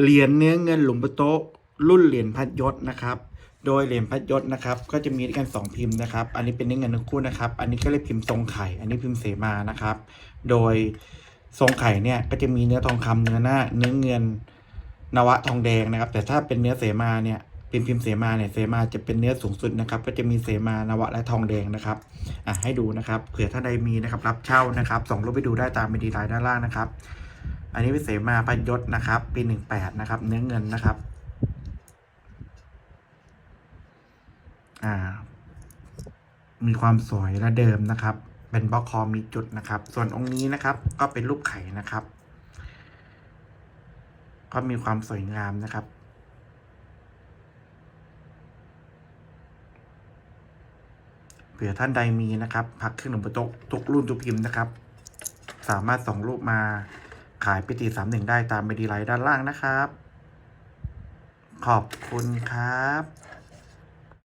เหรียญเนื้อเงินหลวงปู่โต๊ะรุ่นเหรียญพัดยศนะครับ โดยเหรียญพัดยศนะครับ ก็จะมีด้วยกันสองพิมพ์นะครับ อันนี้เป็นเนื้อเงินทั้งคู่นะครับ อันนี้ก็เรียกพิมพ์ทรงไข่ อันนี้พิมพ์เสมานะครับ โดยทรงไข่เนี่ยก็จะมีเนื้อทองคำเนื้อหน้า เนื้อเงินนวะทองแดงนะครับ แต่ถ้าเป็นเนื้อเสมาเนี่ยเป็นพิมพ์เสมาเนี่ยเสมาจะเป็นเนื้อสูงสุดนะครับ ก็จะมีเสมานวะและทองแดงนะครับอะให้ดูนะครับเผื่อท่านใดมีนะครับรับเช่านะครับส่งรูปไปดูได้ตามบัญชีรายด้านล่างนะครับ อันนี้เป็นเสมาพยศนะครับ ปีหนึ่งแปดนะครับ เนื้อเงินนะครับ อ่า มีความสวยและเดิมนะครับ เป็นบล็อกคอมีจุดนะครับ ส่วนองค์นี้นะครับ ก็เป็นรูปไข่นะครับ ก็มีความสวยงามนะครับเผื่อท่านใดมีนะครับ พักเครื่องหนึ่งประตกทุกรุ่นทุกพิมพ์นะครับ สามารถส่งรูปมา ขายปิติสามหนึ่งได้ตามไปดีไลน์ด้านล่างนะครับ ขอบคุณครับ